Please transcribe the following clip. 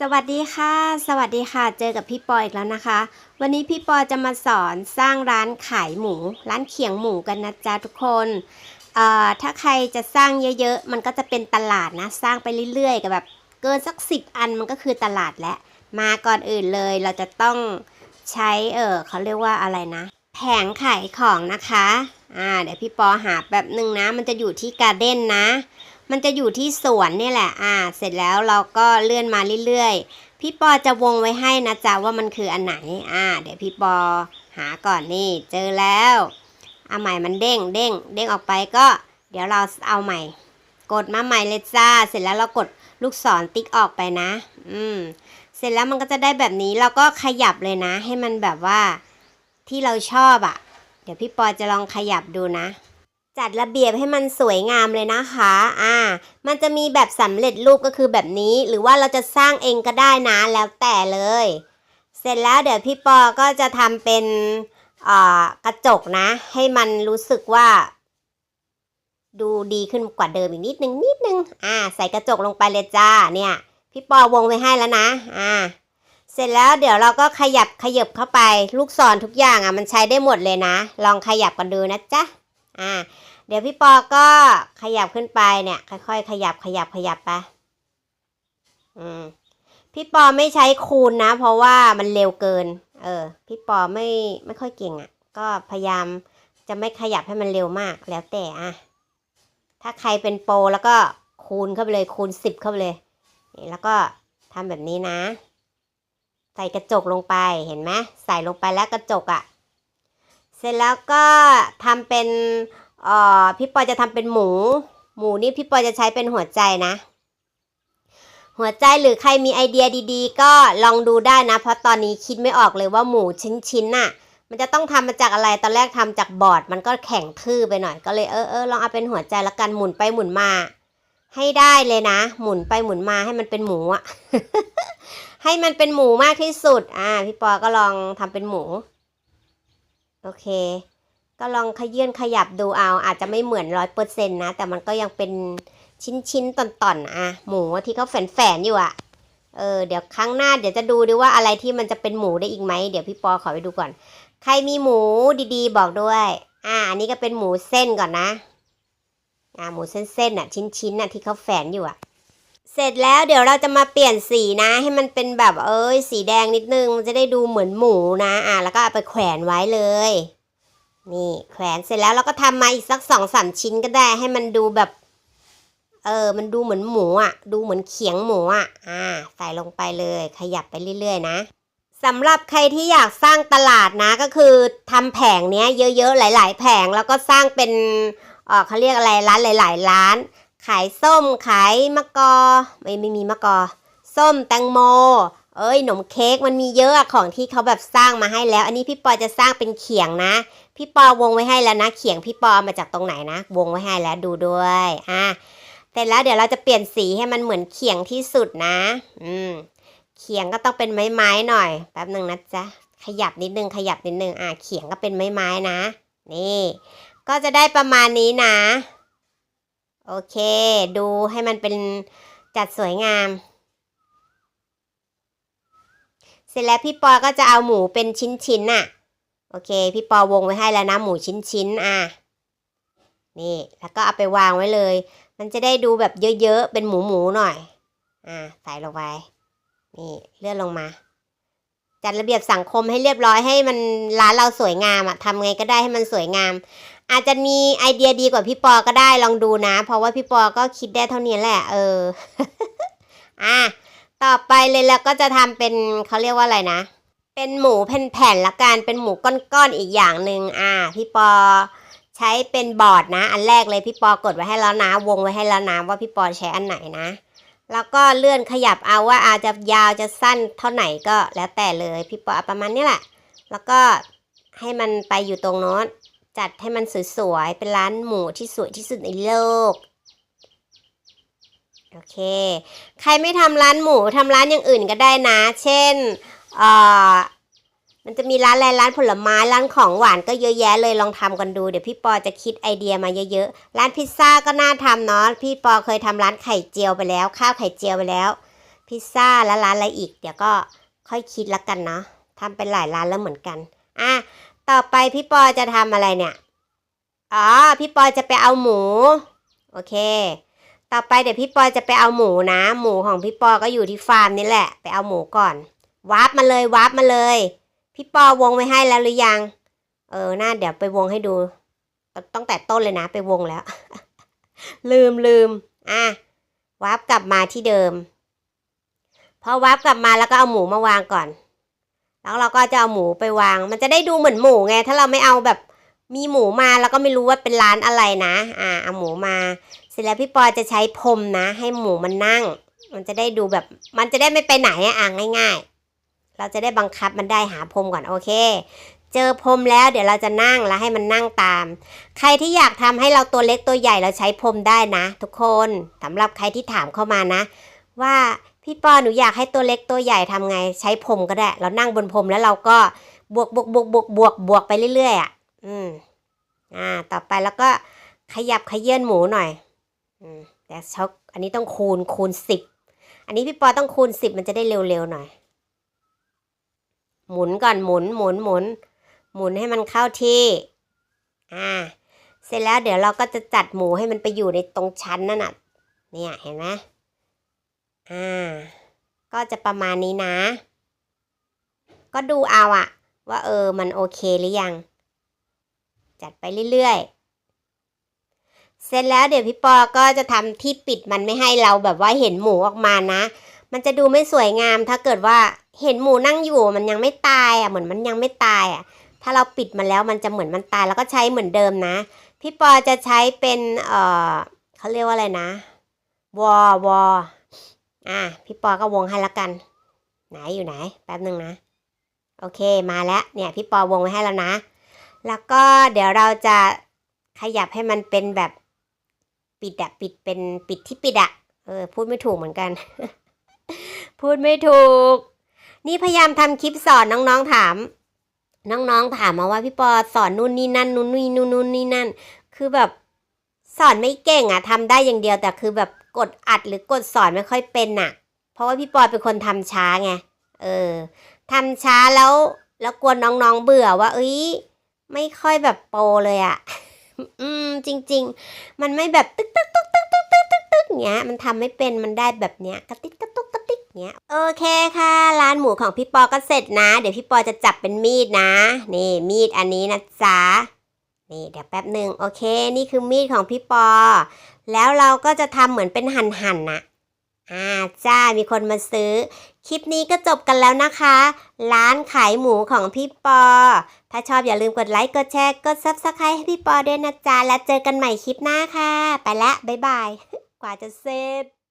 สวัสดีค่ะ สวัสดีค่ะ เจอกับพี่ปออีกแล้วนะคะ วันนี้พี่ปอจะมาสอนสร้างร้านขายหมู ร้านเขียงหมูกันนะจ๊ะทุกคนเอ่อถ้าใครจะสร้างเยอะๆ มันก็จะเป็นตลาดนะ สร้างไปเรื่อยๆกับแบบเกินสักสิบอันมันก็คือตลาดแล้วมาก่อนอื่นเลยเราจะต้องใช้เออเขาเรียกว่าอะไรนะ แผงขายของนะคะอ่าเดี๋ยวพี่ปอหาแบบหนึ่งนะ มันจะอยู่ที่การ์เด้นนะ มันจะอยู่ที่สวนนี่แหละ อ่า เสร็จแล้วเราก็เลื่อนมาเรื่อยๆ พี่ปอจะวงไว้ให้นะจ๊ะว่ามันคืออันไหน อ่า เดี๋ยวพี่ปอหาก่อนนี่ เจอแล้วเอาใหม่มันเด้งเด้งเด้งออกไปก็ เดี๋ยวเราเอาใหม่ กดมาใหม่เลยจ้า เสร็จแล้วเรากดลูกศรติ๊กออกไปนะ อืม เสร็จแล้วมันก็จะได้แบบนี้ เราก็ขยับเลยนะ ให้มันแบบว่าที่เราชอบอะ่ะ เดี๋ยวพี่ปอจะลองขยับดูนะ จัดระเบียบให้มันสวยงามเลยนะคะ อ่า มันจะมีแบบสำเร็จรูปก็คือแบบนี้ หรือว่าเราจะสร้างเองก็ได้นะ แล้วแต่เลย เสร็จแล้วเดี๋ยวพี่ปอก็จะทำเป็นกระจกนะ ให้มันรู้สึกว่า ดูดีขึ้นกว่าเดิมอีกนิดนึงนิดนึง อ่า ใส่กระจกลงไปเลยจ้า เนี่ย พี่ปอวงไว้ให้แล้วนะ อ่า เสร็จแล้วเดี๋ยวเราก็ขยับขยับเข้าไป ลูกศรทุกอย่างอะมันใช้ได้หมดเลยนะ ลองขยับกันดูนะจ๊ะ อ่าเดี๋ยวพี่ปอก็ขยับขึ้นไปเนี่ย ค่อยๆ ขยับขยับขยับไปอืมพี่ปอไม่ใช้คูณนะ เพราะว่ามันเร็วเกิน เออ พี่ปอไม่ไม่ค่อยเก่งอะ่ะ ก็พยายามจะไม่ขยับให้มันเร็วมากแล้วแต่อะถ้าใครเป็นโปรแล้วก็คูณเข้าไปเลยคูณสิบเข้าไปเลยนี่แล้วก็ทำแบบนี้นะ ใส่กระจกลงไปเห็นไหมใส่ลงไปแล้วกระจกอะ่ะ เสร็จแล้วก็ทำเป็นเอ่อพี่ปอจะทำเป็นหมู หมูนี่พี่ปอจะใช้เป็นหัวใจนะ หัวใจหรือใครมีไอเดียดีๆ ก็ลองดูได้นะ เพราะตอนนี้คิดไม่ออกเลยว่าหมูชิ้นๆน่ะ มันจะต้องทำมาจากอะไรตอนแรกทำจากบอร์ดมันก็แข็งทื่อไปหน่อยก็เลยเออเออลองเอาเป็นหัวใจแล้วกันหมุนไปหมุนมา ให้ได้เลยนะ หมุนไปหมุนมาให้มันเป็นหมูอะให้มันเป็นหมูมากที่สุด อ่า พี่ปอก็ลองทำเป็นหมู โอเค ก็ลองขยื่นขยับดูเอา อาจจะไม่เหมือนร้อยเปอร์เซ็นต์นะ แต่มันก็ยังเป็นชิ้นชิ้นๆตอนๆอะหมูที่เขาแฝนๆอยู่อะเออเดี๋ยวครั้งหน้าเดี๋ยวจะดูดิว่าอะไรที่มันจะเป็นหมูได้อีกไหมเดี๋ยวพี่ปอขอไปดูก่อน ใครมีหมูดีๆ บอกด้วย อ่าอันนี้ก็เป็นหมูเส้นก่อนนะ อ่าหมูเส้นๆอะ ชิ้นๆอะที่เขาแฝนอยู่อะ เสร็จแล้วเดี๋ยวเราจะมาเปลี่ยนสีนะ ให้มันเป็นแบบเอ้ยสีแดงนิดนึงมันจะได้ดูเหมือนหมูนะอ่าแล้วก็เอาไปแขวนไว้เลย นี่แขวนเสร็จแล้วเราก็ทำมาอีกสักสองสามชิ้นก็ได้ให้มันดูแบบ เออ มันดูเหมือนหมูอะ ดูเหมือนเขียงหมูอะอ่าใส่ลงไปเลย ขยับไปเรื่อย ๆ นะสำหรับใครที่อยากสร้างตลาดนะก็คือทำแผงเนี้ยเยอะๆหลาย ๆ แผงแล้วก็สร้างเป็นเออเขาเรียกอะไรร้านหลาย ๆ ร้าน ขายส้มขายมะกอ ไม่ไม่มีมะกอ ส้มแตงโม เอ้ยขนมเค้กมันมีเยอะของที่เขาแบบสร้างมาให้แล้ว อันนี้พี่ปอจะสร้างเป็นเขียงนะ พี่ปอวงไว้ให้แล้วนะ เขียงพี่ปอเอามาจากตรงไหนนะ วงไว้ให้แล้วดูด้วยอะเสร็จแล้วเดี๋ยวเราจะเปลี่ยนสีให้มันเหมือนเขียงที่สุดนะ อืมเขียงก็ต้องเป็นไม้ๆหน่อยแป๊บหนึ่งนะจ๊ะขยับนิดนึงขยับนิดนึงอะเขียงก็เป็นไม้ๆนะ นี่ ก็จะได้ประมาณนี้นะ โอเค ดูให้มันเป็นจัดสวยงาม เสร็จแล้วพี่ปอก็จะเอาหมูเป็นชิ้นๆน่ะ โอเค พี่ปอวงไว้ให้แล้วนะหมูชิ้นๆอะนี่แล้วก็เอาไปวางไว้เลย มันจะได้ดูแบบเยอะๆ เป็นหมูๆหน่อย อ่าใส่ลงไป นี่เลื่อนลงมา จัดระเบียบสังคมให้เรียบร้อยให้มันร้านเราสวยงามอะทำไงก็ได้ให้มันสวยงาม อาจจะมีไอเดียดีกว่าพี่ปอก็ได้ลองดูนะ เพราะว่าพี่ปอก็คิดได้เท่านี้แหละ เออ อะ ต่อไปเลยแล้วก็จะทำเป็นเขาเรียกว่าอะไรนะ เป็นหมูแผ่นๆละกัน เป็นหมูก้อนๆอีกอย่างหนึ่งอะพี่ปอใช้เป็นบอร์ดนะ อันแรกเลยพี่ปอกดไว้ให้แล้วนะ วงไว้ให้แล้วนะว่าพี่ปอใช้อันไหนนะ แล้วก็เลื่อนขยับเอาว่าอาจจะยาวจะสั้นเท่าไหนก็แล้วแต่เลยพี่ปอประมาณนี้แหละ แล้วก็ให้มันไปอยู่ตรงโน้น จัดให้มันสวยๆ เป็นร้านหมูที่สวยที่สุดในโลก โอเค ใครไม่ทำร้านหมูทำร้านอย่างอื่นก็ได้นะ เช่นเอ่อมันจะมีร้านอะไรร้านผลไม้ร้านของหวานก็เยอะแยะเลยลองทำกันดูเดี๋ยวพี่ปอจะคิดไอเดียมาเยอะๆ ร้านพิซซ่าก็น่าทำเนาะพี่ปอเคยทำร้านไข่เจียวไปแล้ว ข้าวไข่เจียวไปแล้ว พิซซ่าแล้วร้านอะไรอีก เดี๋ยวก็ค่อยคิดละกันเนาะทำเป็นหลายร้านแล้วเหมือนกันอะ ต่อไปพี่ปอจะทำอะไรเนี่ย อ๋อ พี่ปอจะไปเอาหมู โอเค ต่อไปเดี๋ยวพี่ปอจะไปเอาหมูนะ หมูของพี่ปอก็อยู่ที่ฟาร์มนี่แหละ ไปเอาหมูก่อน วาร์ปมาเลยวาร์ปมาเลย พี่ปอวงไว้ให้แล้วหรือยัง เออ น่าเดี๋ยวไปวงให้ดูตั้งแต่ต้นเลยนะ ไปวงแล้ว ลืมลืม อะ วาร์ปกลับมาที่เดิม พอวาร์ปกลับมาแล้วก็เอาหมูมาวางก่อน แล้วเราก็จะเอาหมูไปวาง มันจะได้ดูเหมือนหมูไง ถ้าเราไม่เอาแบบมีหมูมาแล้วก็ไม่รู้ว่าเป็นร้านอะไรนะ อ่าเอาหมูมา เสร็จแล้วพี่ปอจะใช้พรมนะ ให้หมูมันนั่ง มันจะได้ดูแบบ มันจะได้ไม่ไปไหนอะอ่างง่าย ๆ เราจะได้บังคับมันได้หาพรมก่อนโอเค เจอพรมแล้วเดี๋ยวเราจะนั่งแล้วให้มันนั่งตาม ใครที่อยากทำให้เราตัวเล็กตัวใหญ่เราใช้พรมได้นะ ทุกคนสำหรับใครที่ถามเข้ามานะ ว่า พี่ปอหนูอยากให้ตัวเล็กตัวใหญ่ทำไง ใช้พรมก็ได้ เรานั่งบนพรมแล้วเราก็บวกบวกบวกบวกบวกบวกไปเรื่อยๆอะ อืม อ่า ต่อไปแล้วก็ขยับขยื่นหมูหน่อย อืม แต่ช็อกอันนี้ต้องคูณคูณสิบ อันนี้พี่ปอต้องคูณสิบมันจะได้เร็วๆหน่อย หมุนก่อนหมุนหมุนหมุน หมุนให้มันเข้าที่ อ่า เสร็จแล้วเดี๋ยวเราก็จะจัดหมูให้มันไปอยู่ในตรงชั้นนั่นน่ะ เนี่ยเห็นไหม อ่า ก็จะประมาณนี้นะ ก็ดูเอาอะว่าเออมันโอเคหรือยัง จัดไปเรื่อยๆ เสร็จแล้วเดี๋ยวพี่ปอก็จะทำที่ปิดมันไม่ให้เราแบบว่าเห็นหมูออกมานะ มันจะดูไม่สวยงามถ้าเกิดว่าเห็นหมูนั่งอยู่มันยังไม่ตายอะเหมือนมันยังไม่ตายอะ ถ้าเราปิดมันแล้วมันจะเหมือนมันตายแล้วก็ใช้เหมือนเดิมนะ พี่ปอจะใช้เป็นเออเขาเรียกว่าอะไรนะวอวอ อะพี่ปอก็วงให้ละกัน ไหนอยู่ไหน แป๊บหนึ่งนะ โอเคมาแล้วเนี่ยพี่ปอวงไว้ให้แล้วนะ แล้วก็เดี๋ยวเราจะขยับให้มันเป็นแบบปิดอะปิดเป็นปิดที่ปิดอะเออพูดไม่ถูกเหมือนกัน พูดไม่ถูก นี่พยายามทำคลิปสอนน้องๆถาม น้องๆถามมาว่าพี่ปอสอนนู่นนี่นั่นนู่นนี่นู่นนู่นนี่นั่น คือแบบสอนไม่เก่งอะทำได้อย่างเดียวแต่คือแบบ กดอัดหรือกดสอนไม่ค่อยเป็นอะเพราะว่าพี่ปอเป็นคนทำช้าไง เออทำช้าแล้วแล้วกลัวน้องๆเบื่อว่า เอ้ยไม่ค่อยแบบโปรเลยอะอืมจริง ๆ มันไม่แบบตึ๊กตึ๊กตึ๊กตึ๊กตึ๊กตึ๊กตึ๊กตึกเงี้ย มันทำไม่เป็นมันได้แบบเนี้ยกระติกกระตุกกระติกเงี้ย โอเคค่ะ ร้านหมูของพี่ปอก็เสร็จนะ เดี๋ยวพี่ปอจะจับเป็นมีดนะ นี่มีดอันนี้นะจ๊ะ นี่เดี๋ยวแป๊บหนึ่งโอเค นี่คือมีดของพี่ปอ แล้วเราก็จะทำเหมือนเป็นหั่นๆนนะอ่าจ้ามีคนมาซื้อ คลิปนี้ก็จบกันแล้วนะคะ ร้านขายหมูของพี่ปอ ถ้าชอบอย่าลืมกดไลค์ กดแชร์ กด Subscribe ให้พี่ปอด้วยนะจ๊ะ แล้วเจอกันใหม่คลิปหน้าค่ะ ไปละบ๊ายบาย กว่าจะเสร็จ